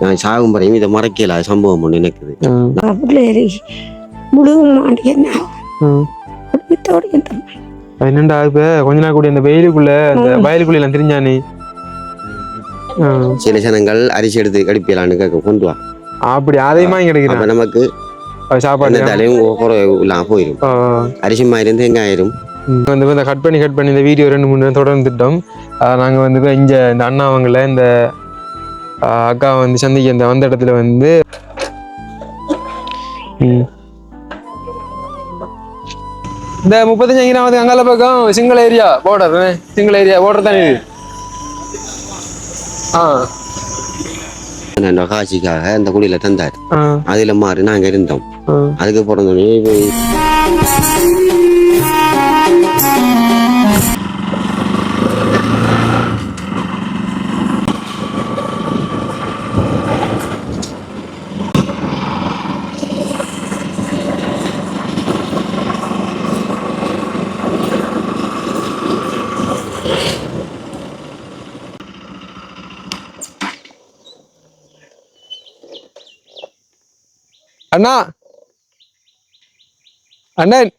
நான் சாகும் வரையும் இதை மறக்கல. சம்பவம் ஒன்று நினைக்குது பிள்ளைகள் முழுகும் மாட்டேன். குடும்பத்தோடு என் தம்பி. என்னண்டா இப்ப கொஞ்ச நாள் கூட இந்த வெயிலுக்குள்ள இந்த வயலுக்குள்ள எல்லாம் தெரிஞ்சானே ஆ. சில ஜனங்கள் அரிசி எடுத்து கடிப்பியலான்னு கேட்க கொண்டு வா. அப்படி அதையுமா அப்ப கிடைக்கிறான் நமக்கு சாப்பாடு என்னத்தாலையும் குறைவு இல்லாம போயிடும் ஆ. அரிசி மாதிரி தேங்காய் ஆயிரும்? ம். வந்து இந்த கட் பண்ணி கட் பண்ணி இந்த வீடியோ ரெண்டு மூணு தொடர்ந்துட்டோம். நாங்கள் வந்து இங்க இந்த அண்ணா அவங்கள இந்த அக்கா வந்து சந்திக்க இந்த வந்த இடத்துல வந்து. இந்த முப்பத்தஞ்சு அங்கிராமத்துக்கு அங்கால பக்கம் single area border single area border தானே இது? ஆ. நான் காட்சிக்காக அந்த குடியில தந்தார். அதுல மாறி நாங்க இருந்தோம். அதுக்கு பிறந்தோடனே அண்ணா. அண்ணன்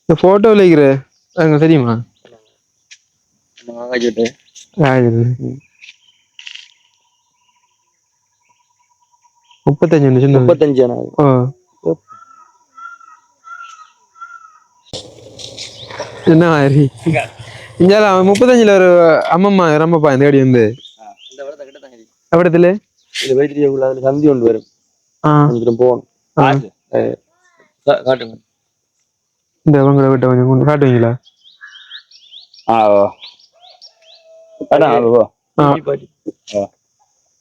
இந்த போட்டோ இருக்கிற அங்க தெரியுமா. முப்பத்தஞ்சு சொன்னது. முப்பத்தஞ்சு. என்ன மாதிரி? இங்க முப்பத்தஞ்சுல ஒரு அம்மம்மா ரம்பப்பா இந்த அடி வந்து. எவ்வளத்துல இந்த வெயிட்டிக்குள்ள அதுல சந்தி ஒன்று வரும். கொஞ்சம் போகணும். காட்டுங்க. இந்த உங்களை விட்ட கொஞ்சம் கொண்டு காட்டுவீங்களா.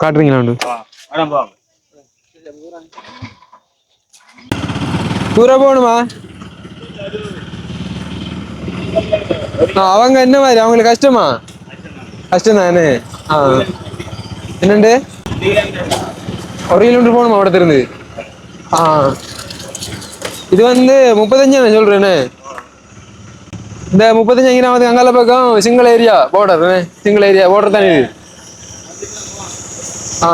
காட்டுறீங்களா தூரம் போகணுமா? அவங்க என்ன மாதிரி? அவங்களுக்கு கஷ்டமா? கஷ்டம் தானே ஆ. என்னண்டு? ஒரு கிலோமீட்டர் போகணும் மாவட்டத்திலிருந்து. ஆ. இது வந்து முப்பத்தஞ்சு நான் சொல்கிறேண்ணே இந்த முப்பத்தஞ்சு அங்கிராமத்துக்கு அங்கால பக்கம் single area border single area border தானே இது? ஆ.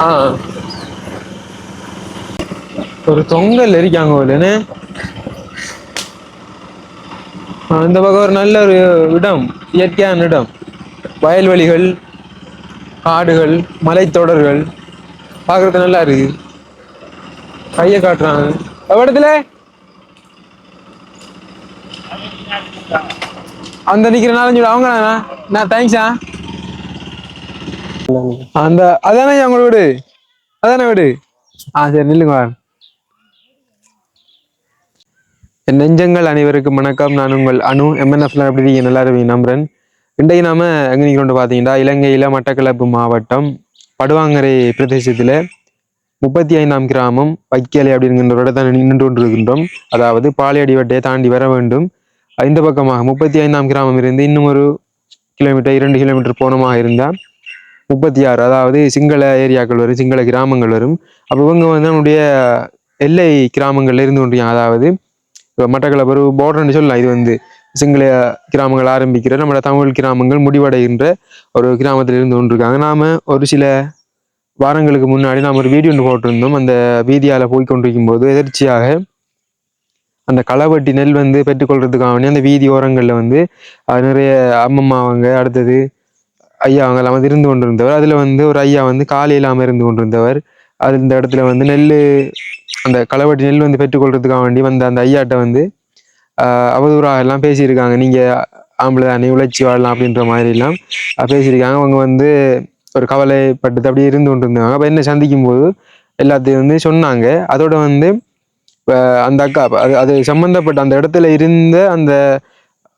ஆ. ஒரு தொங்கல் இருக்காங்க இல்லைன்னு இந்த பக்கம் ஒரு நல்ல ஒரு இடம் இயற்கையான இடம். வயல்வெளிகள் காடுகள் மலைத்தொடர்கள். பார்க்கறது நல்லா இருக்கு. கையை காட்டுறாங்க. இடத்துல அந்த நிக்கிற நாலஞ்சு அவங்க நான் தேங்க்ஸா அந்த அதானே உங்களோட வீடு? அதானே வீடு? ஆ சரி நில்லுங்க என் நெஞ்சங்கள் அனைவருக்கும் வணக்கம். நான் உங்கள் அனு எம்என்எஃப்ல எப்படி நீங்கள் நல்லா இருப்பீங்க நம்புறேன். இன்றைக்கு நாம எங்க நிற்கிறோம் பார்த்தீங்கன்னா இலங்கையில மட்டக்களப்பு மாவட்டம் படுவாங்கரை பிரதேசத்தில் முப்பத்தி ஐந்தாம் கிராமம் வைக்கலை அப்படிங்கிற தான் இடத்தை நின்று கொண்டிருக்கின்றோம். அதாவது பாலையடி வட்டையை தாண்டி வர வேண்டும். இந்த பக்கமாக முப்பத்தி ஐந்தாம் கிராமம் இருந்து இன்னும் ஒரு கிலோமீட்டர் இரண்டு கிலோமீட்டர் போனமாக இருந்தால் முப்பத்தி ஆறு அதாவது சிங்கள ஏரியாக்கள் வரும் சிங்கள கிராமங்கள் வரும். அப்போ இவங்க வந்து நம்முடைய எல்லை கிராமங்கள்ல இருந்து கொண்டிருக்காங்க. அதாவது இப்போ மட்டக்களப்பு ஒரு பார்டர்னு சொல்லலாம். இது வந்து சிங்கள கிராமங்கள் ஆரம்பிக்கிற நம்மளோட தமிழ் கிராமங்கள் முடிவடைகின்ற ஒரு கிராமத்தில் இருந்து கொண்டிருக்காங்க. நாம் ஒரு சில வாரங்களுக்கு முன்னாடி நாம் ஒரு வீடியோ ஒன்று போட்டிருந்தோம். அந்த வீதியால் போய் கொண்டிருக்கும் போது எதிர்ச்சியாக அந்த களவட்டி நெல் வந்து பெற்றுக்கொள்றதுக்காக வேண்டி அந்த வீதி ஓரங்களில் வந்து நிறைய அம்மம்மா அவங்க அடுத்தது ஐயா அவங்க எல்லாம் இருந்து கொண்டிருந்தவர். அதில் வந்து ஒரு ஐயா வந்து காலி இல்லாமல் இருந்து கொண்டிருந்தவர். அது இந்த இடத்துல வந்து நெல் அந்த களவட்டி நெல் வந்து பெற்றுக்கொள்றதுக்காக வேண்டி வந்த அந்த ஐயாட்ட வந்து அவதூறாக எல்லாம் பேசியிருக்காங்க. நீங்க ஆம்பளை தானே உழைச்சி வாழலாம் அப்படின்ற மாதிரி எல்லாம் பேசியிருக்காங்க. அவங்க வந்து ஒரு கவலைப்பட்டு அப்படியே இருந்து கொண்டிருந்தாங்க. அப்போ என்ன சந்திக்கும் போது எல்லாத்தையும் வந்து சொன்னாங்க. அதோட வந்து அந்த அக்கா அது அது சம்பந்தப்பட்ட அந்த இடத்துல இருந்த அந்த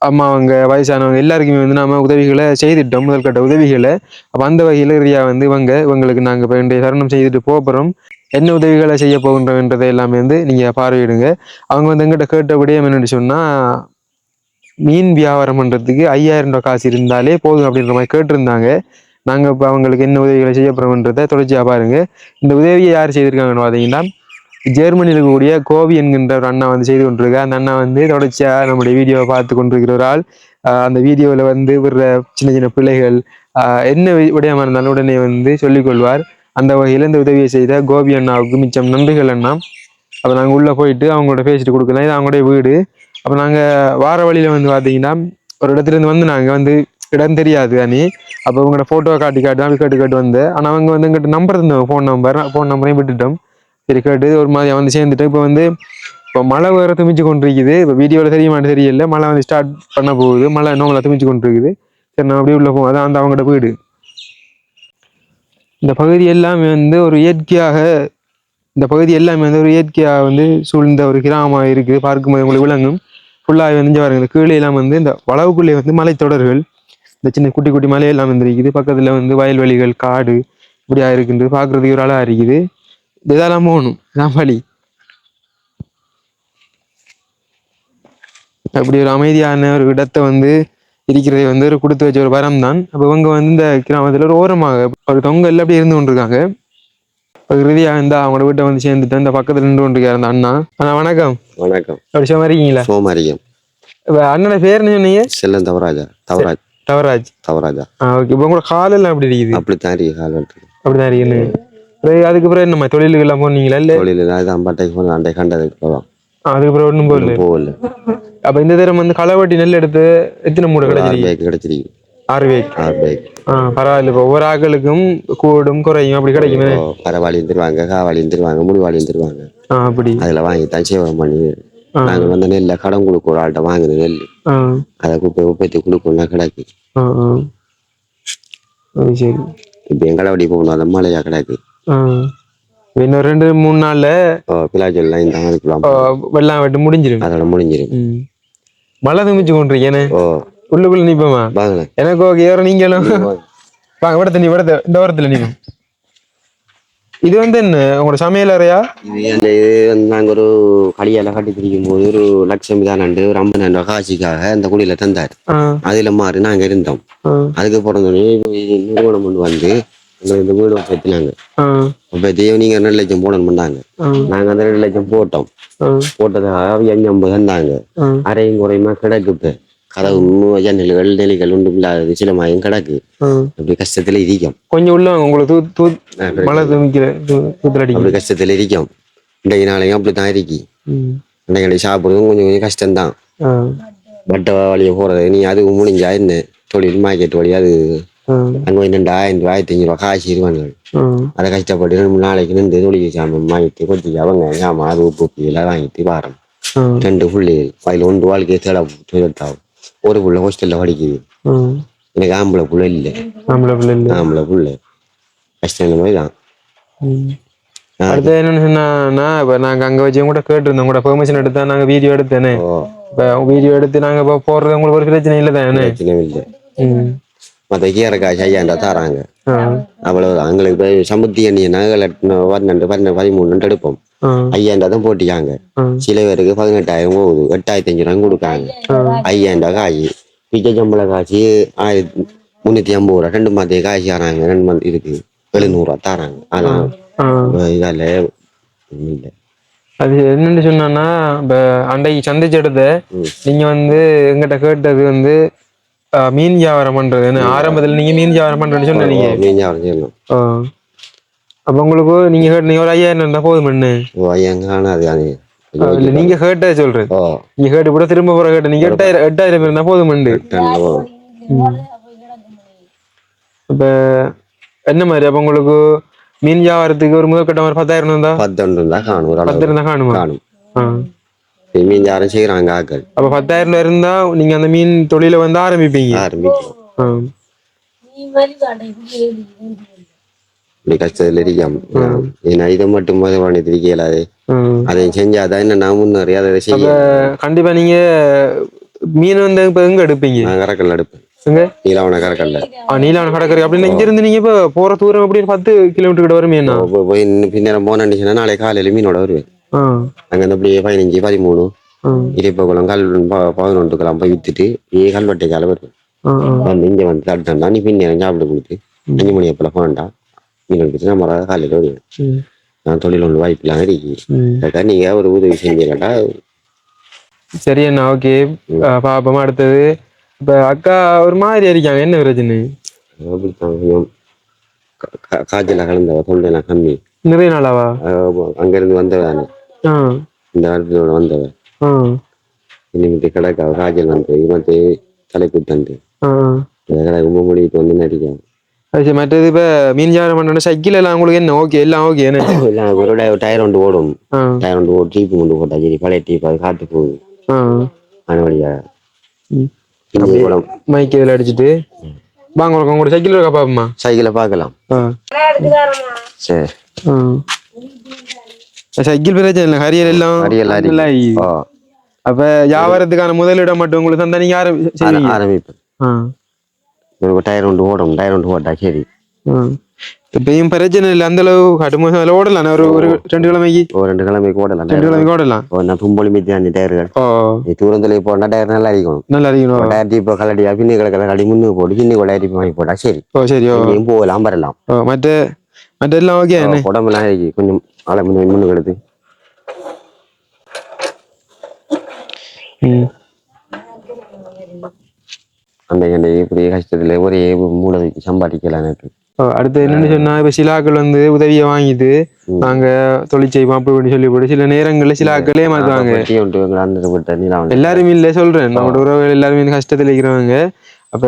அம்மா அவங்க வயசானவங்க எல்லாருக்குமே வந்து நாம் உதவிகளை செய்துட்டோம். முதல்கட்ட உதவிகளை. அப்போ அந்த வகையில் ரியா வந்து இவங்க இவங்களுக்கு நாங்க இப்போ இன்றைய தருணம் செய்துட்டு போகிறோம் என்ன உதவிகளை செய்ய போகின்றன்றதை எல்லாமே வந்து நீங்கள் பார்வையிடுங்க. அவங்க வந்து எங்கிட்ட கேட்டபடியே என்னென்னு என்னன்னு மீன் வியாபாரம் பண்ணுறதுக்கு ஐயாயிரம் ரூபாய் காசு இருந்தாலே போதும் அப்படின்ற மாதிரி கேட்டிருந்தாங்க. நாங்கள் இப்போ அவங்களுக்கு என்ன உதவிகளை செய்ய போகிறோம்ன்றதை தொடர்ச்சியாக பாருங்கள் இந்த உதவியை யார் செய்திருக்காங்கன்னு பார்த்தீங்கன்னா ஜெர்மனியில் இருக்கக்கூடிய கோவி என்கின்ற ஒரு அண்ணா வந்து செய்து கொண்டிருக்க அந்த அண்ணா வந்து தொடர்ச்சியாக நம்முடைய வீடியோவை பார்த்து கொண்டிருக்கிற ஒரு ஆள். அந்த வீடியோவில் வந்து விடுற சின்ன சின்ன பிள்ளைகள் என்ன விடயமாக விடயமா இருந்தாலும் உடனே வந்து சொல்லிக்கொள்வார் அந்த வகையில் இந்த உதவியை செய்த கோபி அண்ணாவுக்கு மிச்சம் நன்றிகள் அண்ணா. அப்போ நாங்கள் உள்ளே போயிட்டு அவங்களோட பேசிட்டு கொடுக்கலாம். இது அவங்களுடைய வீடு. அப்போ நாங்கள் வார வழியில் வந்து பார்த்தீங்கன்னா ஒரு இடத்துல இருந்து வந்து நாங்கள் வந்து இடம் தெரியாது அண்ணி. அப்போ உங்களோட ஃபோட்டோவை காட்டி காட்டி தான் கேட்டு கேட்டு வந்து ஆனால் அவங்க வந்து எங்கிட்ட நம்பர் தந்தோம் ஃபோன் நம்பர் ஃபோன் நம்பரையும் விட்டுட்டோம். சரி கேட்டு ஒரு மாதிரி வந்து சேர்ந்துட்டு இப்போ வந்து இப்போ மழை வேறு துமிச்சு கொண்டிருக்குது. இப்போ வீடியோவில் தெரியுமான்னு தெரியல. மழை வந்து ஸ்டார்ட் பண்ண போகுது. மழை நோமலை துமிச்சு கொண்டிருக்குது. சரி நான் அப்படியே உள்ள போவோம். அதான் அந்த அவங்களோட வீடு இந்த பகுதி எல்லாமே வந்து ஒரு இயற்கையாக இந்த பகுதி எல்லாமே வந்து ஒரு இயற்கையாக வந்து சூழ்ந்த ஒரு கிராமமாக இருக்குது. பார்க்கும்போது உங்களுக்கு விளங்கும். ஃபுல்லாக வந்து பாருங்க இந்த கீழே எல்லாம் வந்து இந்த வளவுக்குள்ளே வந்து மலைத்தொடர்கள். இந்த சின்ன குட்டி குட்டி மலையெல்லாம் வந்துருக்குது பக்கத்தில் வந்து வயல்வெளிகள் காடு இப்படியா இருக்குது. பார்க்குறதுக்கு ஒரு அழகாக இருக்குது. இதெல்லாம் போகணும். இதான் வழி. அப்படி ஒரு அமைதியான ஒரு இடத்தை வந்து இருக்கிறது வந்து ஒரு கொடுத்து வச்ச ஒரு வரம் தான். அப்போ இவங்க வந்து இந்த கிராமத்தில் ஒரு ஓரமாக ஒரு தொங்கல் அப்படி இருந்து கொண்டிருக்காங்க. இப்போ இறுதியாக இருந்தா அவங்களோட வீட்டை வந்து சேர்ந்துட்டு இந்த பக்கத்தில் நின்று கொண்டிருக்காரு அந்த அண்ணா. அண்ணா வணக்கம். வணக்கம். அப்படி சும்மா இருக்கீங்களா? சோமாரியம் இப்ப அண்ணனோட பேர் என்ன சொன்னீங்க? செல்லம் தவராஜா. தவராஜ். தவராஜ். தவராஜா. ஆ ஓகே. இப்போ உங்களோட காலெல்லாம் அப்படி இருக்குது? அப்படித்தான் இருக்கு கால் அப்படிதான் இருக்குன்னு அதுக்கப்புறம் என்னம்மா? தொழிலுக்கு எல்லாம் போனீங்களா? இல்லை? தொழில் அது அம்பாட்டைக்கு போன அண்டை கண்டதுக்கு போவோம் அதுக்கப்புறம் ஒன்றும் போகல. போகல. அப்ப இந்த தரம் வந்து களவட்டி நெல் எடுத்து எத்தனை மூடை கிடைச்சிருக்கு? கிடைச்சிருக்கு. ஆறு பேக் ஆறு பேக் ஆ பரவாயில்ல. இப்போ ஒவ்வொரு ஆக்களுக்கும் கூடும் குறையும் அப்படி கிடைக்குமே? பரவாளியும் தருவாங்க காவாளியும் தருவாங்க முடிவாளியும் தருவாங்க. ஆ அப்படி. அதில் வாங்கி தான் சேவகம் பண்ணி. ஆ. நாங்கள் வந்து நெல்லை கடன் கொடுக்க ஒரு ஆள்கிட்ட வாங்குது நெல். அதை குப்பை உப்பத்தி கொடுக்கணும்னா கிடக்கு. சரி. இப்போ எங்களை வடி போகணும் அந்த மழையா கிடக்கு. இன்னும் ரெண்டு மூணு நாள்ல பிளாஜெல்லாம் இந்த ஆ, வெள்ளம் வெட்டு முடிஞ்சிடும் அதோட முடிஞ்சிடும். மழை துமிச்சு கொண்டிருக்கேனே ஓ. உள்ளுக்குள்ள நிப்போமா? எனக்கு ஓகே யாரும் நீங்களும் வாங்க. விடத்த நீ விடத்த இந்த நிப்போம் இது வந்து என்ன? உங்களோட சமையல் அறையா? இது நாங்கள் ஒரு களியால கட்டி பிடிக்கும் போது ஒரு லட்சம் நண்டு ஒரு ஐம்பதாயிரம் ரூபாய் காட்சிக்காக அந்த குடியில தந்தார். அதுல மாறி நாங்க இருந்தோம். அதுக்கு பிறந்தோடனே நிறுவனம் கொண்டு வந்து இந்த வீடு ஒப்பத்தினாங்க ஆ. ஒப்பத்தியும் நீங்க ரெண்டு லட்சம் போடணும் பண்ணாங்க. நாங்க அந்த ரெண்டு லட்சம் போட்டோம். ஆ. போட்டதாக அஞ்சு ஐம்பது தந்தாங்க ஆ. அரையும் குறையுமா கிடக்கு இப்ப. கதவு ஜன்னல்கள் நெலிகள் ஒன்றும் இல்லாதது சில மாயம் கிடக்கு. அப்படி கஷ்டத்துல இருக்கோம் கொஞ்சம் உள்ள வாங்க, உங்களை தூ தூ மழை துணிக்கிற தூத்துல அடிக்கும் அப்படி கஷ்டத்துல இருக்கோம் இன்றைக்கு நாளைக்கும் அப்படித்தான் இருக்கி. இன்றைக்கு சாப்பிடுறதும் கொஞ்சம் கொஞ்சம் கஷ்டம்தான். பட்டை வழியை போறது நீ அது முடிஞ்சா என்ன? தொழில் மார்க்கெட் வழி அது அங்கே போய் நின்று ஆயிரம் ரூபாய் ஆயிரத்தி அஞ்சு ரூபா காசு இருவாங்க அதை கஷ்டப்பட்டு ரெண்டு மூணு நாளைக்கு நின்று தொழில் சாமான் வாங்கிட்டு கொத்தி அவங்க சாமான் உப்பு எல்லாம் வாங்கிட்டு வாரம் ரெண்டு புள்ளி அதில் ஒன்று வாழ்க்கையை தேட எடுத்தாவும். ஒரு புள்ள ஹாஸ்டலில் படிக்குது. எனக்கு ஆம்பளை புள்ள இல்லை. நம்மள பிள்ளை இல்லை. ஆம்பளை புள்ள. கஷ்டம் இந்த மாதிரி தான். அடுத்து என்னன்னு சொன்னா இப்ப நாங்க அங்க வச்சு கூட கேட்டிருந்தோம். கூட பெர்மிஷன் எடுத்தா நாங்க வீடியோ எடுத்தேனே. இப்ப வீடியோ எடுத்து நாங்க இப்ப போடுறது உங்களுக்கு ஒரு பிரச்சனை இல்லை தானே? பிரச்சனை இல்லை. மற்ற கீரை காசு ஐயாண்டா தராங்க? அவ்வளவுதான். எங்களுக்கு இப்போ சமுத்தி எண்ணெய் நகல் பன்னெண்டு பன்னெண்டு பதிமூணு எடுப்போம். ஐயாண்டா தான் போட்டிக்காங்க. ஆ. சில பேருக்கு பதினெட்டாயிரம் போகுது. எட்டாயிரத்தி அஞ்சு ரூபா கொடுக்காங்க. ரூபா காசு பிச்சை சம்பள காசு ஆயிரத்தி முந்நூற்றி ஐம்பது ரூபா ரெண்டு மாதம் காசு தராங்க ரெண்டு மாதம் இருக்கு எழுநூறுவா தராங்க. அதான். இதால இல்லை. அது என்னன்னு சொன்னான்னா இப்ப அன்றைக்கு சந்திச்ச இடத்த ம். நீங்க வந்து எங்கிட்ட கேட்டது வந்து மீன் வியாபாரம் பண்றது என்ன ஆரம்பத்துல நீங்க மீன் வியாபாரம் பண்றேன்னு சொன்னீங்க. மீன் செய்யணும் ஆ. அப்ப உங்களுக்கு நீங்க நீங்க ஒரு ஐயாயிரம் இருந்தா போதும் என்ன? ஐயாங்க காணாது நீங்க கேட்ட சொல்றது நீங்க கேட்டு கூட திரும்ப போற கேட்ட நீங்க எட்டாயிரம் எட்டாயிரம் இருந்தா போதும் உண்டு இப்ப என்ன மாதிரி? அப்ப உங்களுக்கு மீன் வியாபாரத்துக்கு ஒரு முதல் கட்ட மாதிரி பத்தாயிரம் இருந்தா? பத்தொன்று தான் காணும் ஒரு பத்து இருந்தா காணுமா? காணும். மீன் யாரும் செய்யறாங்க ஆக்கள் அப்ப பத்தாயிரம் ரூபாய் இருந்தா நீங்க அந்த மீன் தொழிலை வந்து ஆரம்பிப்பீங்க. ஆரம்பிக்கும். இப்படி கஷ்டத்துல இருக்காம. ஏன்னா இதை மட்டும் போது பண்ணி திரிக்கலாது ஆ. அதை செஞ்சாதான் என்ன நான் முன்னேறி அதை செய்ய கண்டிப்பா நீங்க மீன் வந்து இப்ப எங்க எடுப்பீங்க? நான் கரக்கல் எடுப்பேன். நீலவன கரக்கல்ல. ஆ, நீலாவண கடற்கரை அப்படின்னு இங்க இருந்து நீங்க இப்ப போற தூரம் எப்படி பத்து கிலோமீட்டர் கிட்ட வருமே என்ன போய் பின்னேரம் போனேன்னு நாளை காலையில மீனோட வருவேன். அங்க இருந்து அப்படியே பதினஞ்சு பதிமூணு ஆ. இறைப்பகுளம் கல் பதினொன்றுக்கெல்லாம் போய் வித்துட்டு ஏ கல்வெட்டைக்கால. ஆ. வந்து இங்க வந்து தட்டா நீ பின்னேரம் சாப்பிட்டு கொடுத்து அஞ்சு மணி அப்பல போனண்டா மீன் எடுத்துட்டு நம்ம காலையில வருவேன். நான் தொழில் ஒன்று வாய்ப்புலாம் இருக்கு நீங்க ஒரு உதவி செஞ்சீங்கடா சரி அண்ணா ஓகே. பாப்போம் அடுத்தது. இப்ப அக்கா ஒரு மாதிரி இருக்காங்க என்ன பிரச்சனை? அப்படித்தான் கொஞ்சம் கா- கா- காய்ச்சல கலந்தவ தொண்டைலாம் கம்மி. நிறைய நாளாவா? அஹ் அங்கிருந்து வந்தவ இந்த இடத்துல வந்தவ ஆ. இனிமேட்டு கிடக்காவ காய்ச்சல் வந்து இவத்து தலை குத்தண்டு. ஆ. கிடக்கு மூடிட்டு வந்து நடிக்கும் அது மற்றது இப்ப மீன் வியாபாரம் பண்ணணும் சைக்கிள் எல்லாம் உங்களுக்கு என்ன? ஓகே எல்லாம் ஓகே என்ன? இல்லை ஒரு டய- டயர் ஒன்று ஓடும். டயர் ஒன்று ஓடும் டீப்பு கொண்டு போட்டா சரி பழைய டீப் அது காத்து போகுது. ஆ. அந்த வழியா ம். இஞ்சி குளம் மைக் இதில் அடிச்சுட்டு. வாங்க உங்க உங்களோட சைக்கிள் இருக்கா பாப்போமா சைக்கிளை பார்க்கலாம். சரி. சைக்கிள் பிரச்சனை இல்லை. ஹரியர் எல்லாம். ஓ அப்ப வியாபாரத்துக்கான முதலிடம் மட்டும் உங்களுக்கு தந்தா நீங்க ஆரம்பிப்பேன். ஒரு டயர் ஒன்று ஓடும் டயர் ஒன்று போட்டா சரி இப்பயும் பிரச்சனை இல்லை அந்த அளவு கடுமையாக அதில் ஓடலாம். ஒரு ஒரு ரெண்டு கிழமைக்கு? ஒரு ரெண்டு கிழமைக்கு ஓடலாம் ரெண்டு கிழமைக்கு ஓடலாம். ஒரு நான் தும்பொலி மித்தி அஞ்சு டயர்கள். ஓ. தூரத்துல போனா டயர் நல்லா அடிக்கணும். நல்லா இருக்கணும் டயர் டீப்பை கலடியா பின்னி கிடக்கிற கடி முன்னுக்கு போட்டு பின்னி டீப் வாங்கி போட்டா சரி. ஓ சரி ஓ. போகலாம் வரலாம் ஓ மற்ற மற்ற எல்லாம் ஓகே உடம்புலாம் கொஞ்சம் ஆளை முன்னு முன்னுக்கு எடுத்து. ம். அந்த இப்படி கஷ்டத்துல ஒரே மூளைக்கு சம்பாதிக்கலாம் எனக்கு. அடுத்து என்னன்னு சொன்னா இப்ப சிலாக்கள் வந்து உதவியை வாங்கிட்டு நாங்க தொழில் செய்வோம் அப்படி சொல்லி போட்டு சில நேரங்கள்ல சிலாக்களே மாத்துவாங்க எல்லாருமே இல்லை சொல்றேன். நம்மளோட உறவுகள் எல்லாருமே கஷ்டத்துல இருக்கிறவங்க. அப்ப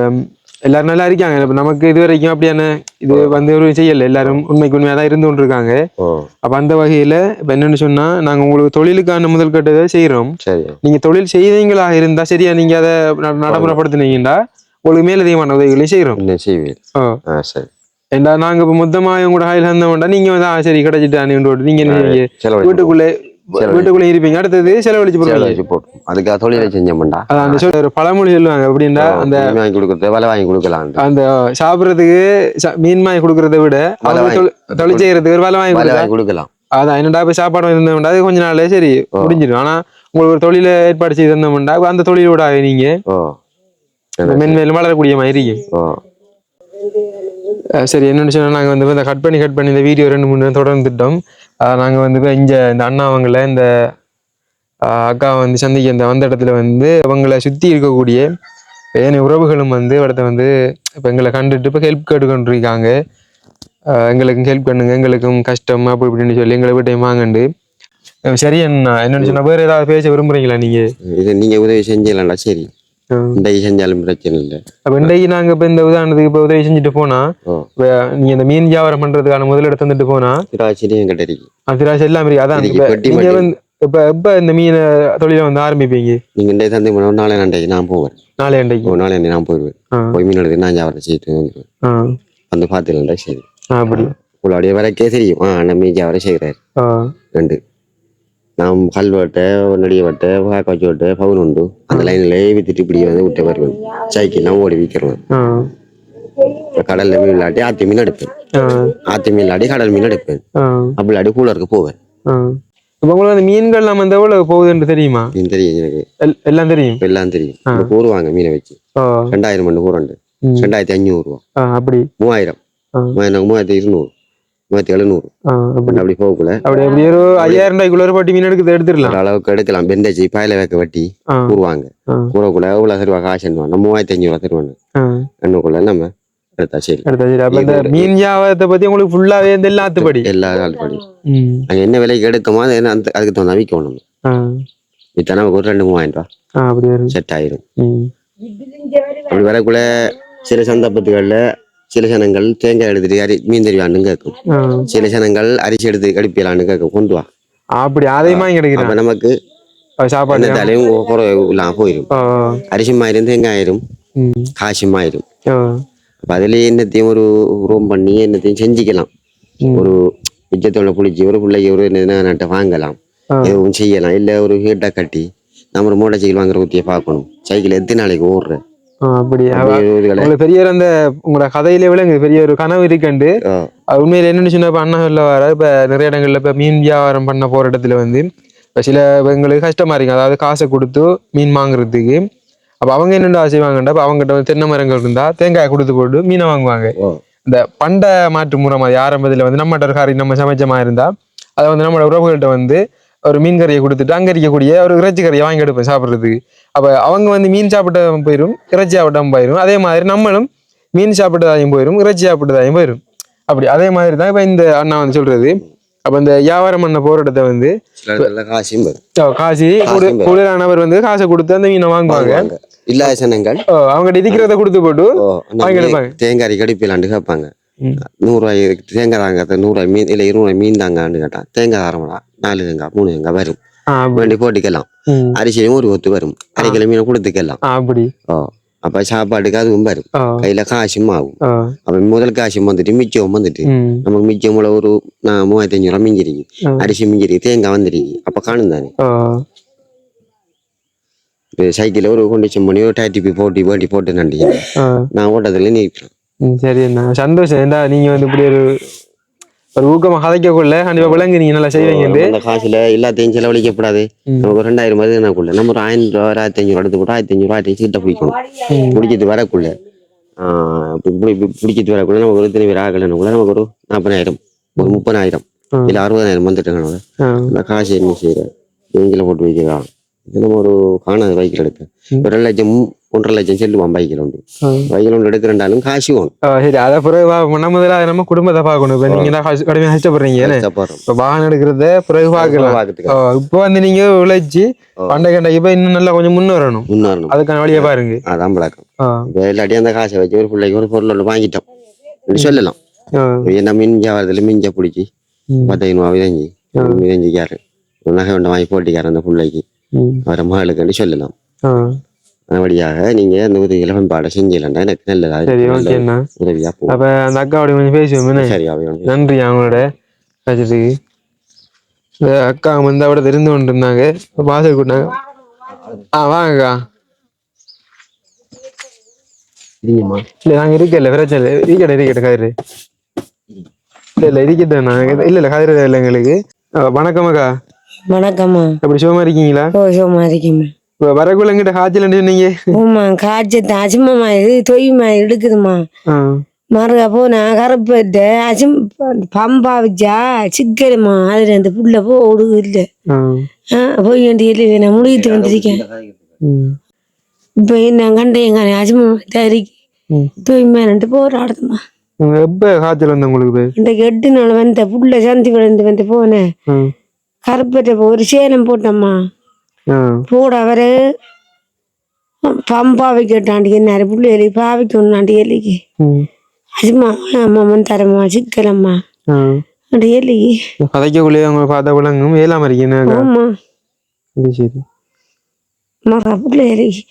எல்லாரும் நல்லா இருக்காங்க இப்ப நமக்கு இது வரைக்கும் அப்படியான இது வந்து ஒரு செய்யல எல்லாரும் உண்மைக்கு உண்மையா தான் இருந்து கொண்டிருக்காங்க. அப்ப அந்த வகையில இப்ப என்னன்னு சொன்னா நாங்க உங்களுக்கு தொழிலுக்கான முதல் கட்டதை செய்யறோம் சரி. நீங்க தொழில் செய்தீங்களா? இருந்தா சரியா நீங்க அதை நடைமுறைப்படுத்தினீங்கன்னா உங்களுக்கு மேலதிகமான உதவிகளையும் செய்யறோம் என்ன செய்வேன். ஆ. சரி. ஏண்டா நாங்க இப்ப மொத்தமா இவங்க கூட ஹாயில் வந்தோம்டா நீங்க வந்து ஆ, சரி கிடைச்சிட்டு அணிட்டு நீங்க என்ன செய்வீங்க? செலவழிச்சு வீட்டுக்குள்ளே வீட்டுக்குள்ளே இருப்பீங்க. அடுத்தது செலவழிச்சு செலவழிச்சு போட்டோம் அதுக்காக தொழிலை செஞ்சோம்டா. அந்த ஒரு பழமொழி சொல்லுவாங்க அப்படின்னா அந்த மீன் வாங்கி கொடுக்கறது விலை வாங்கி கொடுக்கலாம் அந்த சாப்பிடுறதுக்கு மீன் வாங்கி கொடுக்கறத விட தொழில் செய்யறதுக்கு ஒரு வேலை வாங்கி கொடுக்கலாம். அதான் என்னடா போய் சாப்பாடு இருந்தோம்டா அது கொஞ்ச நாள்ல சரி முடிஞ்சிடும். ஆனா உங்களுக்கு ஒரு தொழிலை ஏற்பாடு செய்து தந்தோம்டா அந்த தொழிலோட நீங்க மென்மேலும் வளரக்கூடிய மாதிரி சரி என்னன்னு சொன்னா நாங்கள் வந்து இந்த கட் பண்ணி கட் பண்ணி இந்த வீடியோ ரெண்டு மூணு நேரம் தொடர்ந்துட்டோம். நாங்கள் வந்து இங்கே இந்த அண்ணா அவங்கள இந்த அக்கா வந்து சந்திக்க இந்த வந்த இடத்துல வந்து அவங்கள சுற்றி இருக்கக்கூடிய ஏனைய உறவுகளும் வந்து இடத்த வந்து இப்போ எங்களை கண்டுட்டு இப்போ ஹெல்ப் கேட்டுக்கொண்டிருக்காங்க. எங்களுக்கும் ஹெல்ப் பண்ணுங்க எங்களுக்கும் கஷ்டம் அப்படி இப்படின்னு சொல்லி எங்களை வீட்டையும் வாங்கண்டு. சரி என்ன என்னன்னு சொன்னால் வேறு ஏதாவது பேச விரும்புறீங்களா நீங்கள் இது நீங்கள் உதவி செஞ்சிடலாம்டா சரி. இன்றைக்கு செஞ்சாலும் பிரச்சனை இல்லை அப்ப இன்றைக்கு நாங்க இப்ப இந்த உதாரணத்துக்கு இப்ப உதவி செஞ்சுட்டு போனா நீங்க இந்த மீன் வியாபாரம் பண்றதுக்கான முதலிடத்தை வந்துட்டு போனா திராட்சையும் என்கிட்ட இருக்கு அதிராஜ் எல்லாம் இருக்கு அதான் இப்ப பெட்டி நீங்க மட்டும். வந்து இப்ப எப்ப இந்த மீன் தொழிலை வந்து ஆரம்பிப்பீங்க நீங்க இன்றைய தந்தை பண்ண நாளை நண்டைக்கு நான் போவேன் நாளை ஒரு நாளை நான் போயிடுவேன். போய் மீன் எடுத்து நான் ஜாவரம் செய்யிட்டு வந்துடுவேன் வந்து பார்த்துக்கலண்டா சரி அப்படி உங்களுடைய வரைக்கே தெரியும் ஆ மீன் ஜாவரம் செய்கிறாரு ரெண்டு நான் கல் வட்டை நெடிய வட்டை காக்காச்சி வட்டை பவுன் உண்டு. அந்த லைன்ல வித்துட்டு இப்படி வந்து விட்டு வருவேன் சைக்கிள்லாம் ஓடி விற்கிறேன் கடல்ல மீன் விளையாட்டி ஆத்தி மீன் எடுப்பேன். ஆத்தி மீன் விளையாடி கடல் மீன் எடுப்பேன். அப்படி விளையாடி கூலருக்கு போவேன். இப்ப உங்களுக்கு அந்த மீன்கள் நம்ம இந்த எவ்வளவு போகுதுன்னு தெரியுமா? தெரியும் எனக்கு. எல்- எல்லாம் தெரியும்? எல்லாம் தெரியும். கூறுவாங்க மீனை வச்சு. ரெண்டாயிரம் மண்டு கூறண்டு. ரெண்டாயிரத்தி அஞ்சூறு ரூபா. அப்படி. மூவாயிரம் மூவாயிரத்தி இருநூறு. மூவாயிரத்தி எழுநூறு. அப்படி. போகக்குள்ள அப்படி அப்படி ஒரு ஐயாயிரம் ரூபாய்க்குள்ள ஒரு மீன் எடுத்து எடுத்துடலாம். அளவுக்கு எடுக்கலாம் பெண்டேஜ் பாயில வைக்க வட்டி கூறுவாங்க. கூறக்குள்ள எவ்வளோ தருவா காசு நம்ம மூவாயிரத்தி அஞ்சூறு ரூபா தருவாங்க நம்ம எடுத்தா சரி. அடுத்த சரி. அப்ப இந்த மீன் வியாபாரத்தை பத்தி உங்களுக்கு ஃபுல்லாவே இந்த ஆத்துப்படி எல்லா நாள் படி ம். அங்க என்ன விலைக்கு எடுக்கமோ அது என்ன அந்த அதுக்கு தகுந்த விற்கணும் வித்தா நமக்கு ஒரு ரெண்டு மூவாயிரம் ரூபா. செட் ஆயிரும். அப்படி வரக்குள்ள சில சந்தர்ப்பத்துகள்ல சில ஜனங்கள் தேங்காய் எடுத்துட்டு அரி மீன் தெரியான்னு கேட்கும். சில ஜனங்கள் அரிசி எடுத்து கடிப்பியலான்னு கேட்கும். கொண்டு வா. அப்படி அப்ப கிடைக்கிறான் நமக்கு சாப்பாடு தலையும் குறைவு இல்லாம போயிடும் அரிசிமாயிரும் தேங்காயிரும் காசுமாயிரும் அப்ப அதுலயே என்னத்தையும் ஒரு ரூம் பண்ணி என்னத்தையும் செஞ்சுக்கலாம். ஒரு மிச்சத்தோட புளிச்சு ஒரு பிள்ளைக்கு ஒரு நட்டை வாங்கலாம். எதுவும் செய்யலாம். இல்ல ஒரு ஹீட்டை கட்டி நம்ம ஒரு மோட்டர் சைக்கிள் வாங்குற ஊத்திய பார்க்கணும். சைக்கிள் எத்தனை நாளைக்கு ஓடுற? ஆ, அப்படி அவ- அப்படி ஒரு இதுகளை- உங்களுக்கு பெரிய அந்த உங்களோட கதையிலே விளங்குது பெரிய ஒரு கனவு இருக்கண்டு உண்மையில என்னன்னு சொன்னா அண்ணா சொல்ல வர இப்ப நிறைய இடங்கள்ல இப்ப மீன் வியாபாரம் பண்ண போற இடத்துல வந்து இப்ப சில எங்களுக்கு கஷ்டமா இருக்கு. அதாவது காசை கொடுத்து மீன் வாங்குறதுக்கு. அப்ப அவங்க என்னென்ன செய்வாங்கண்டா இப்ப அவங்ககிட்ட வந்து தென்னை மரங்கள் இருந்தா தேங்காய் கொடுத்து போட்டு மீனை வாங்குவாங்க. இந்த பண்ட மாற்று முறை மாதிரி ஆரம்பத்துல வந்து நம்மகிட்ட ஒரு காரி நம்ம சமைச்ச மாதிரி இருந்தா அதை வந்து நம்மளோட உறவுகள்கிட்ட வந்து ஒரு மீன் கறியை கொடுத்துட்டு அங்க இருக்கக்கூடிய ஒரு இறைச்சி கறியை வாங்கி எடுப்பேன் சாப்பிட்றதுக்கு. அப்ப அவங்க வந்து மீன் சாப்பிட்டதும் போயிடும் இறைச்சி சாப்பிட்டாம போயிடும் அதே மாதிரி நம்மளும் மீன் சாப்பிட்டதாயும் போயிடும் இறைச்சி சாப்பிட்டதாயும் போயிடும் அப்படி அதே மாதிரி தான் இப்ப இந்த அண்ணா வந்து சொல்றது அப்ப இந்த வியாபாரம் பண்ண போற இடத்த வந்து காசி. கூடுதலானவர் வந்து காசை கொடுத்து அந்த மீனை வாங்குவாங்க. இல்லாத சனங்கள் ஓ, அவங்ககிட்ட இருக்கிறத கொடுத்து போட்டு ஓ, நம்ம வாங்கி எடுப்பாங்க. தேங்காய் கடிப்பிலாண்டு கேட்பாங்க ம். நூறுரூவாய் தேங்காய் தாங்க நூறுரூவாய் மீன் இல்லை இருநூறுவாய் மீன் தாங்கன்னு கேட்டா தேங்காய் தரமாடா நாலு தேங்காய் மூணு தேங்காய் வரும். வேண்டி போட்டுக்கலாம். அரிசியும் ஒரு ஒத்து வரும். அரை கிலோ மீனை கொடுத்துக்கலாம். அப்படி ஓ அப்ப சாப்பாட்டுக்கு அதுவும் வரும். கையில காசும் ஆகும். அப்ப முதல் காசும் வந்துட்டு மிச்சம் வந்துட்டு. நமக்கு மிச்சம் ஒரு மூவாயிரத்தி அஞ்சூறு ரூபா மிஞ்சிருக்கு. அரிசி மிஞ்சிருக்கு தேங்காய் வந்துருக்கு. அப்ப காணும் தானே. சைக்கிள் ஒரு கொண்டிஷன் பண்ணி ஒரு டைட்டிப்பி போட்டி போட்டி போட்டு ஓ. நான் ஓட்டத்துல நிற்கிறேன் சரி சந்தோஷம். ஏண்டா நீங்க வந்து இப்படி ஒரு ஒரு ஊக்கமா கதைக்கக்குள்ள கண்டிப்பா விளங்கு நீங்க நல்லா செய்வீங்க அந்த காசுல எல்லாத்தையும் செலவழிக்கப்படாது. நமக்கு ஒரு ரெண்டாயிரம் மாதிரி எனக்குள்ள நம்ம ஒரு ஆயிரம் ரூபா ஒரு ஆயிரத்தி அஞ்சூறு எடுத்து போட்டு ஆயிரத்தி அஞ்சூறு ஆயிரத்தி சீட்டை பிடிக்கணும் பிடிச்சிட்டு வரக்குள்ள. பிடிச்சிட்டு வரக்குள்ள நமக்கு ஒரு இத்தனை பேர் ஆகலைன்னு நமக்கு ஒரு நாற்பதாயிரம் ஒரு முப்பதாயிரம். இல்ல அறுபதாயிரம் வந்துட்டுங்க அந்த காசு என்ன செய்யற? நீங்கள போட்டு இது நம்ம ஒரு காணாத பைக்கில் எடுத்தேன் ம். ஒரு லட்சம் ஒன்றரை லட்சம் செல்லுவான் பைக்கில் உண்டு. பைக்கில் ஒன்று எடுக்கிறண்டாலும் காசு வேணும். சரி அதை பிறகு முன்ன முதல்ல அது நம்ம குடும்பத்தை பார்க்கணும். இப்ப நீங்க தான் கஷ்ட- கடுமையா கஷ்டப்படுறீங்க. இப்ப வாகனம் எடுக்கிறத பிறகு பார்க்கலாம். இப்போ வந்து நீங்க ஓ. பண்டை கண்டைக்கு போய் இன்னும் நல்லா கொஞ்சம் முன்னேறணும். முன்னேறணும். அதுக்கான வழியை பாருங்க. அதான் பழக்கம் இல்லாட்டி அந்த காசை வச்சு ஒரு பிள்ளைக்கு ஒரு பொருள் ஒன்று வாங்கிட்டோம். சொல்லலாம். என்ன மிஞ்ச வரதுல மிஞ்ச பிடிச்சி பத்தாயிரம் ரூபா விதஞ்சி விதஞ்சிக்காரு நகை ஒன்று வாங்கி போட்டிக்காரு அந்த பிள்ளைக்கு. ம், வர மகளுக்கு சொல்லலாம். ஆ, அதபடியாக நீங்க அந்த உதவிகளை பண்பாடை செஞ்சலண்டா எனக்கு நல்லதா சரி ஓகே அண்ணா. உதவியா போகும். அப்ப அந்த அக்காவோட கொஞ்சம் பேசுவோம்? சரி நன்றி அவங்களோட பேசுறதுக்கு. இந்த அக்கா வந்து அவட தெரிந்து கொண்டு இருந்தாங்க இப்ப வாசல் கூட்டினாங்க. ஆ வாங்கக்கா. இல்லைங்கம்மா இல்ல நாங்க இருக்கல பிரச்சனை இல்லை. இருக்கட்டும் இருக்கட்டும் கதிரு. இல்ல இல்ல இருக்கட்டும் நாங்க இல்ல இல்ல கதிரு இல்லை எங்களுக்கு. வணக்கம் அக்கா வணக்கம்மா. எப்படி சுகமா இருக்கீங்களா? ஓ சும்மா இருக்கேம்மா. எங்கிட்ட காய்ச்சல் சொன்னீங்க? ஓம்மா காய்ச்ச அசிமமா இது தொய்மா எடுக்குதுமா ஆ, மறுகா போனா கருப்பட்ட அசிம் பம்பா வச்சா சிக்கலுமா அதுல அந்த புள்ள போ ஒடுகு இல்லை போய் வேண்டிய இல்லை நான் முடிக்கிட்டு வந்திருக்கேன். இப்போ என்ன கண்டேங்க அசிமமா தரிக்கு ம். தொய்மான்ட்டு போராடுதுமா எப்ப காய்ச்சல் வந்து உங்களுக்கு? இந்த எட்டு நாள் வந்த புள்ள சந்தி விழுந்து வந்து போனேன். கருப்பட்ட ஒரு சேலம் போட்டம்மா. போட அவரு. பம்பாவை கேட்டாண்டி என்ன பிள்ளைகளுக்கு பாவிக்கு ஒன்னாண்டி எலிக்கு ம், அஜிமா அம்மா தரம்மா சிக்கலம்மா. அப்படி எலிக்கு கதைக்கக்குள்ளேயே அவங்க பார்த்தா விளங்கும் ஏலாம இருக்கீங்க ஆமா. அது சரி. மகா பிள்ளைகளுக்கு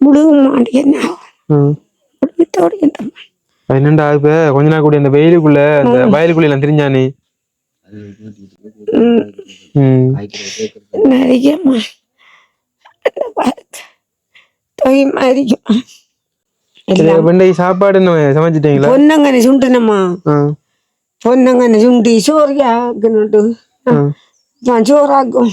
முழுக மாண்டி என்ன ம். முழுகத்தோடு என்ன அது இன்றைக்கு சாப்பாடு சமைச்சிட்டீங்களா? பொன்னங்கனை சுண்டுனம்மா பொன்னங்கனை சுண்டி சோறியாக்கணுட்டு. நான் சோறாக்கும்.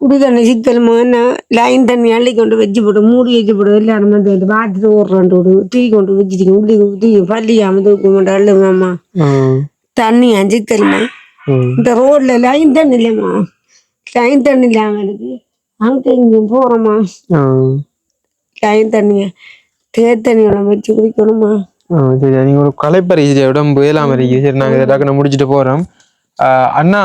குடி தண்ணி சிக்கலுமா என்ன? லைன் தண்ணி அள்ளி கொண்டு வச்சு போடு மூடி வச்சு போடு எல்லாரும் வந்து பார்த்துட்டு ஓடுறாண்டு விடு. டீ கொண்டு வச்சுட்டு உள்ளி டீ பள்ளி அமர்ந்து கொண்டு அள்ளுமாம்மா தண்ணி சிக்கலுமா. இந்த ரோட்ல லைன் தண்ணி இல்லைம்மா. லைன் தண்ணி இல்லாம இருக்கு அங்கே இங்கேயும் போகிறோமா லைன் தண்ணிய தேர் தண்ணியோட வச்சு குடிக்கணுமா சரி நீங்க ஒரு களைப்பறி சரி உடம்பு ஏலாம இருக்கு சரி நாங்க டக்குன்னு முடிச்சுட்டு போறோம். ஆ, அண்ணா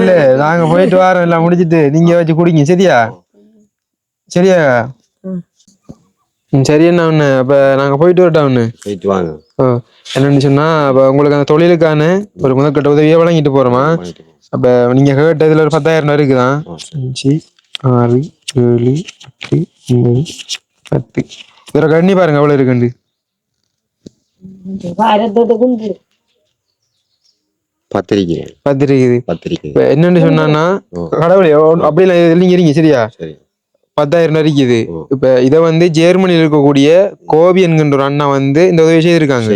இல்ல நாங்க போயிட்டு வரோம். எல்லாம் முடிச்சிட்டு நீங்க வச்சு குடிங்க. சரியா? சரியா? சரி என்ன ஒண்ணு. அப்ப நாங்க போயிட்டு வரட்டோம் ஒண்ணு போயிட்டு வாங்க. என்னன்னு சொன்னா அப்ப உங்களுக்கு அந்த தொழிலுக்கான ஒரு முதற்கட்ட உதவியை வழங்கிட்டு போங்க. அப்ப நீங்க கேட்ட இதுல ஒரு பத்தாயிரம் இருக்குதான் ஆ, அஞ்சு ஆறு ஏழு எட்டு ஒன்பது பத்து. இதுல கண்ணி பாருங்க அவ்வளவு இருக்குண்டு பத்திரிக்கை பத்திரிக்கை இப்ப என்னன்னு சொன்னான்னா. கடவுளே அப்படி இல்லை நீங்க இருங்க சரியா? சரி. பத்தாயிரம் இருக்குது. இப்ப இத வந்து ஜெர்மனியில் இருக்கக்கூடிய கோபி என்கின்ற ஒரு அண்ணா வந்து இந்த உதவி செய்திருக்காங்க.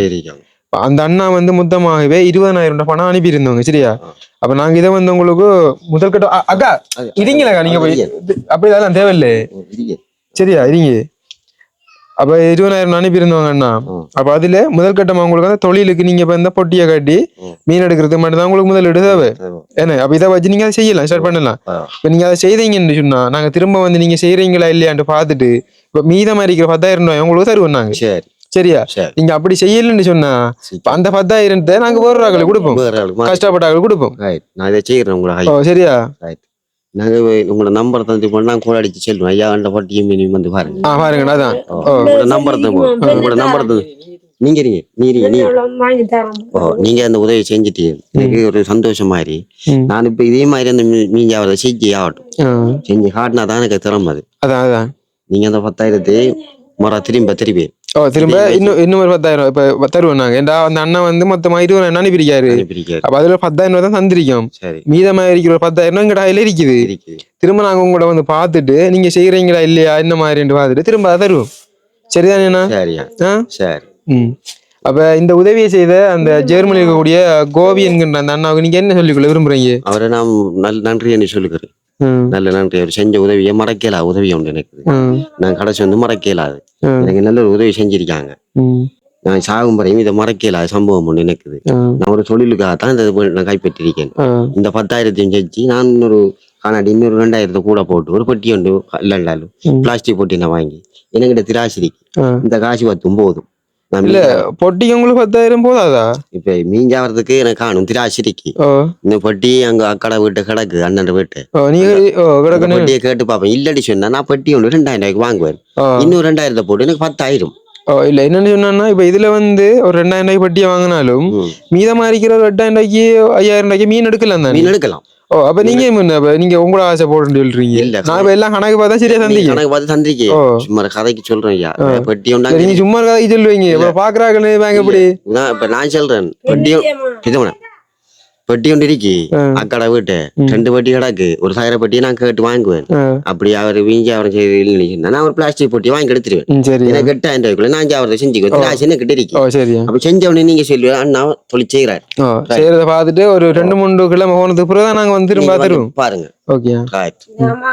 அந்த அண்ணா வந்து மொத்தமாகவே இருபதாயிரம் ரூபாய் பணம் அனுப்பியிருந்தவங்க சரியா? ஆ. அப்ப நாங்க இதை வந்து உங்களுக்கு முதல் கட்ட அ- அக்கா அது- இருங்களா நீங்க போய் அது இது- அப்படி அதெல்லாம் தேவையில்லை. சரியா இருங்க. அப்ப இருபதாயிரம் அனுப்பியிருந்தவங்க அண்ணா. அப்ப அதுல முதல் கட்டமா உங்களுக்கு வந்து தொழிலுக்கு நீங்க இப்ப இந்த பொட்டியை கட்டி. மீன் எடுக்கிறதுக்கு மட்டும் தான் உங்களுக்கு முதலீடு தேவை. என்ன அப்ப இதை வச்சு நீங்க அதை செய்யலாம் ஸ்டார்ட் பண்ணலாம். இப்ப நீங்க அதை செய்தீங்கன்னு சொன்னா நாங்க திரும்ப வந்து நீங்க செய்றீங்களா இல்லையான்னு பார்த்துட்டு இப்ப மீதமா இருக்கிற பத்தாயிரம் ரூபாய் உங்களுக்கு தருவோம் நாங்க. சரி. சரியா? சரி. நீங்க அப்படி செய்யலன்னு சொன்னா அந்த பத்தாயிரத்தை நாங்க வேற ஆக்களுக்கு கொடுப்போம். கஷ்டப்பட்ட கொடுப்போம். சரியா? நாங்க உங்களோட நம்பர் தந்து கூட அடிச்சு செல்வோம் ஐயா அந்த பட்டியும் மினிமம் வந்து பாருங்க. ஆ பாருங்க அதான். ஓ, உங்களோட நம்பர் உங்களோட நம்பர் நீங்க இருங்க நீங்க ஓ நீங்க அந்த உதவி செஞ்சுட்டீங்க எனக்கு ஒரு சந்தோஷம் மாதிரி. நான் இப்ப இதே மாதிரி அந்த மீன் வியாபாரம் செஞ்சு ஆகட்டும். செஞ்சு காட்டினா தான் எனக்கு திறமை அது. அதான் அதான். நீங்க அந்த பத்தாயிரத்தை முறை திரும்ப திருப்பி. ஓ திரும்ப இன்னும் இன்னும் ஒரு பத்தாயிரம் இப்ப தருவோம் நாங்க. ஏன்டா அந்த அண்ணன் வந்து மொத்தமா இருபதாயிரம் அனுப்பியிருக்காரு அனுப்பியிருக்காரு அப்ப அதுல பத்தாயிரம் ரூபாய் தான் தந்திருக்கோம். மீதமா இருக்கிற ஒரு பத்தாயிரம் எங்கட கையில இருக்குது? திரும்ப நாங்க உங்களோட வந்து பார்த்துட்டு நீங்க செய்யறீங்களா இல்லையா என்ன மாதிரின்னு பார்த்துட்டு திரும்ப அதை தருவோம். சரிதானேண்ணா சரி. ம். அப்ப இந்த உதவியை செய்த அந்த ஜெர்மனியில் இருக்கக்கூடிய கோபி என்கின்ற அந்த அண்ணாவுக்கு நீங்க என்ன சொல்லிக்கொள்ள விரும்புறீங்க? அவரை நான் நன்றி என்று சொல்லுகிறேன். நல்ல நன்றி அவர் செஞ்ச உதவியை மறக்கல உதவி உண்டு எனக்கு நான் கடைசி வந்து மறக்கலாது எனக்கு நல்ல ஒரு உதவி செஞ்சிருக்காங்க. நான் சாகும் வரையும் இதை மறக்கலாத சம்பவம் ஒன்று எனக்குது ம், நான் ஒரு தொழிலுக்காக தான் இந்த இது நான் கைப்பற்றிருக்கேன். இந்த பத்தாயிரத்தையும் செஞ்சு நான் இன்னொரு காணாடி இன்னொரு ரெண்டாயிரத்தை கூட போட்டு ஒரு பெட்டி ஒன்று இல்லைண்டாலும். பிளாஸ்டிக் பொட்டி நான் வாங்கி எனக்கிட்ட திராசிரிக்கு. இந்த காசு பத்தும் போதும். இல்ல பொட்டிக்கு பத்தாயிரம் போதாதா? இப்ப மீன் ஜாவறதுக்கு எனக்கு காணும் திராசிரிக்கு இந்த பொட்டி அங்க அக்கடை வீட்டு கிடக்கு அண்ணன் வீட்டு. பொட்டியை கேட்டு பார்ப்பேன். இல்லடி சொன்னா நான் பெட்டி ஒன்று ரெண்டாயிரம் ரூபாய்க்கு வாங்குவேன். இன்னும் ரெண்டாயிரத்தை போட்டு எனக்கு பத்தாயிரம். இல்ல என்னன்னு சொன்னா இப்ப இதுல வந்து ஒரு ரெண்டாயிரம் ரூபாய்க்கு பட்டியை வாங்கினாலும். மீதமா இருக்கிற ஒரு எட்டாயிரம் ரூபாய்க்கு ஐயாயிரம் ரூபாய்க்கு மீன் எடுக்கலாம் தானே? மீன் எடுக்கலாம். ஓ அப்ப நீங்க முன்ன அப்ப நீங்க உங்களோட ஆசை போட்டு சொல்றீங்க. இல்ல, நான் இப்ப எல்லாம் கணக்கு பார்த்தா சரியா தந்தீங்க கணக்கு பார்த்து தந்திருக்கே. ஓ. சும்மா கதைக்கு சொல்றேன் ஐயா. பெட்டி ஒன்றாங்க நீங்க சும்மா கதை சொல்லுவீங்க. இப்ப பாக்குறாங்கன்னு வாங்க எப்படி? நான் இப்ப நான் சொல்றேன். பெட்டியும் இதுவன பெட்டி ஆ. அக்கடை வீட்டு. ம். ரெண்டு பெட்டி கிடக்கு. ஒரு சாயிரம் பெட்டியை நான் கேட்டு வாங்குவேன். அப்படி அவர் வீஞ்சி அவரை செய்து நான் ஒரு பிளாஸ்டிக் பொட்டி வாங்கி எடுத்துருவேன். எனக்கு எட்டாயிரம் ரூபாய்க்குள்ள நான் அவரை செஞ்சுக்குவேன். காசு என்ன கிட்ட இருக்கு. ஓ சரியா அப்ப செஞ்சவனே நீங்க சொல்லுவேன் அண்ணா தொழில் செய்கிறார். ஓ செய்யறத பார்த்துட்டு ஒரு ரெண்டு மூணு கிழமை போனதுக்கு பிறகு தான் நாங்க வந்து திரும்ப தருவோம். பாருங்க. ஓகே. Right. ஆமா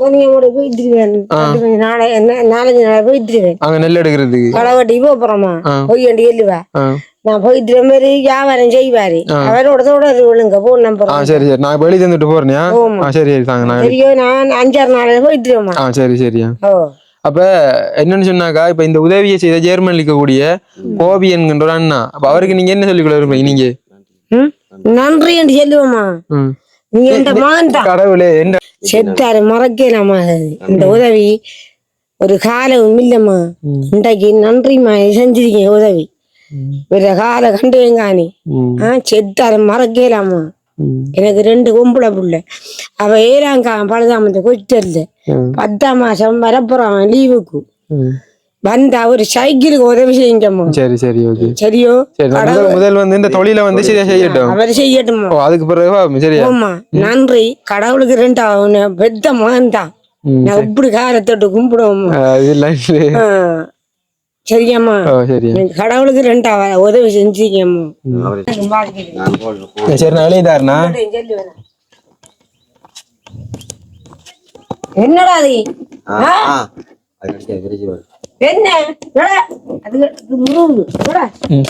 உனியோட போயிட்டுருவேன் நாளை என்ன நாலஞ்சு நாள் போயிட்டுருவேன் அங்க நெல் எடுக்கிறதுக்கு. களவட்டி போறோமா? ஆ. போய் வேண்டி நான் போயிட்டு மாதிரி வியாபாரம் செய்வாரு. அவரோட தொடர் விழுங்க போன் ஆ நம்பர் சரி சரி. நான் வெளியே தந்துட்டு போறேன் ஆ சரி சரி தாங்க நான் சரியோ நான் அஞ்சாறு நாள் போயிட்டுருவேம்மா ஆ சரி சரியா ஓ. அப்ப என்னன்னு சொன்னாக்கா இப்ப இந்த உதவியை செய்த ஜெர்மனில் இருக்கக்கூடிய கோபி என்கின்ற ஒரு அண்ணா. அப்ப அவருக்கு நீங்க என்ன சொல்லிக்கொள்ள விரும்புறீங்க? நீங்க? நன்றி என்று சொல்லுவோம்மா. ம். நீ எந்த மகன் கடவுளே என்ன செத்தாரு மறக்கலாமா? இந்த உதவி ஒரு காலம் இல்லம்மா. இன்றைக்கு நன்றிம்மா செஞ்சிருக்கீங்க உதவி. ஒரு கால கண்டேங்கானி ஆ செத்தாரு மறக்கலாமா? எனக்கு ரெண்டு பொம்பளை புள்ள. அவ ஏழாம் கா பழுதாமத்தை கொச்சிருந்த பத்தாம் மாசம் வரப்போறான் லீவுக்கு. வந்தா ஒரு சைக்கிளுக்கு உதவி செய்யுங்கம்மா. சரி சரி ஓகே. சரியோ? முதல் வந்து இந்த தொழிலை வந்து சரியா செய்யட்டும். அவர் செய்யட்டுமா? அதுக்கு பிறகு சரியா. ஆமா நன்றி. கடவுளுக்கு ரெண்டா அவன பெத்த மகன் தான் நான் இப்படி இல்ல. ஆ, சரியாம்மா. கடவுளுக்கு ரெண்டா உதவி செஞ்சீங்கம்மா சரி நான் எழுதிட்டாருண்ணா என்னடா அது?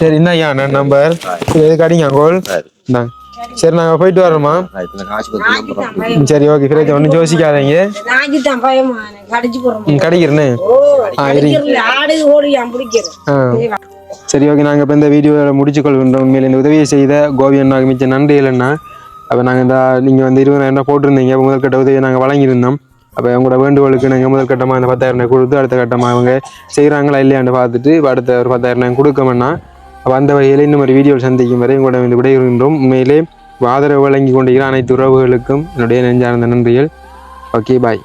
சரி என்ன நம்பர். இது கடிங்க கோல். இந்தாங்க சரி நாங்க போயிட்டு வரோமா சரி ஓகே ஃப்ரேஜ் ஒன்றும் யோசிக்காதீங்க. கிடைக்கிறேன்னு ஓ கடிக்கிறது ஆடு ஓடி நான் பிடிக்கிறேன். ஆ. சரி ஓகே நாங்கள் இப்போ இந்த வீடியோவில் முடிச்சுக்கொள்கின்றோம் உண்மையில் இந்த உதவியை செய்த கோபி அண்ணாக்கு மிச்ச நன்றி இல்லைன்னா. அப்போ நாங்கள் இந்த நீங்கள் வந்து இருபதாயிரம் போட்டிருந்தீங்க. அப்போ முதல் கட்ட உதவியை நாங்கள் வழங்கியிருந்தோம். அப்போ உங்களோட வேண்டுகோளுக்கு நாங்கள் முதல் கட்டமாக இந்த பத்தாயிரம் கொடுத்து அடுத்த கட்டமாக அவங்க செய்கிறாங்களா இல்லையான்னு பார்த்துட்டு இப்ப அடுத்த ஒரு பத்தாயிரம் கொடுக்கணும்னா அப்போ அந்த வகையில் இன்னும் ஒரு வீடியோ சந்திக்கும் வரை உங்களிடம் வந்து விடைபெறுகின்றோம். உண்மையிலே ஆதரவு வழங்கி கொண்டிருக்கிற அனைத்து உறவுகளுக்கும் என்னுடைய நெஞ்சார்ந்த நன்றிகள். Okay bye